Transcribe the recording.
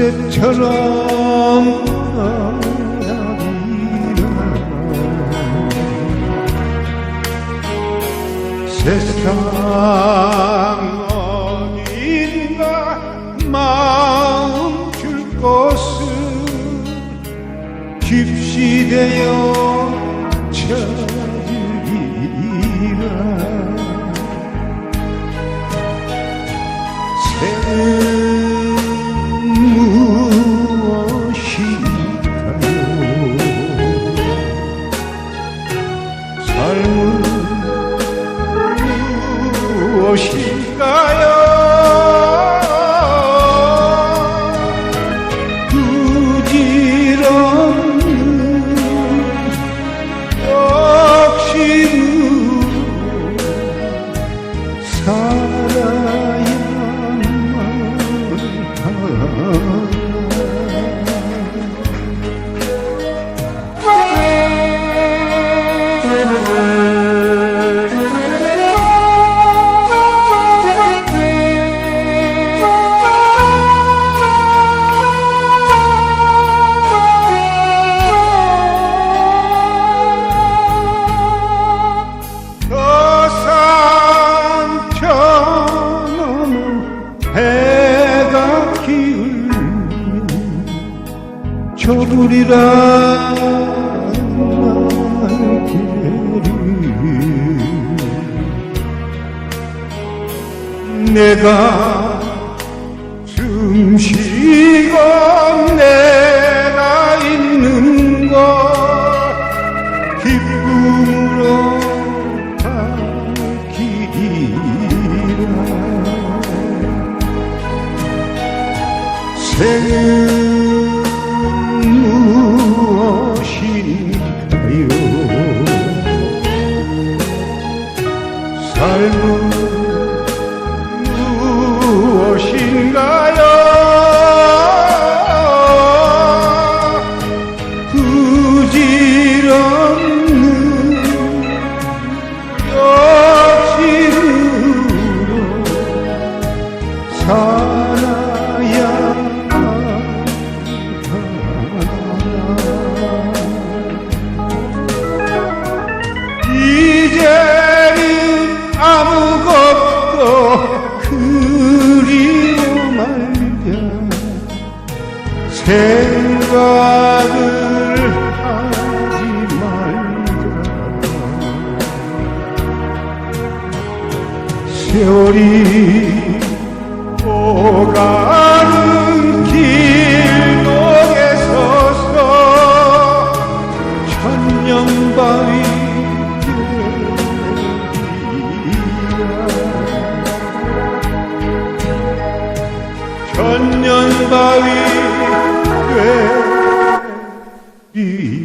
햇새처럼 나야리라 세상 어딘가 마음 줄 곳은 깊시되어 찾으리라. 새는 해가 기울면 저불이란 날개를 내가 숨쉬고 내가 있는 곳 기쁨으로 밝히리라. 생은 삶은 무엇인가요 생각을 하지 말자. 세월이 오가는 길목에 서서 천년바위 천년바위 되리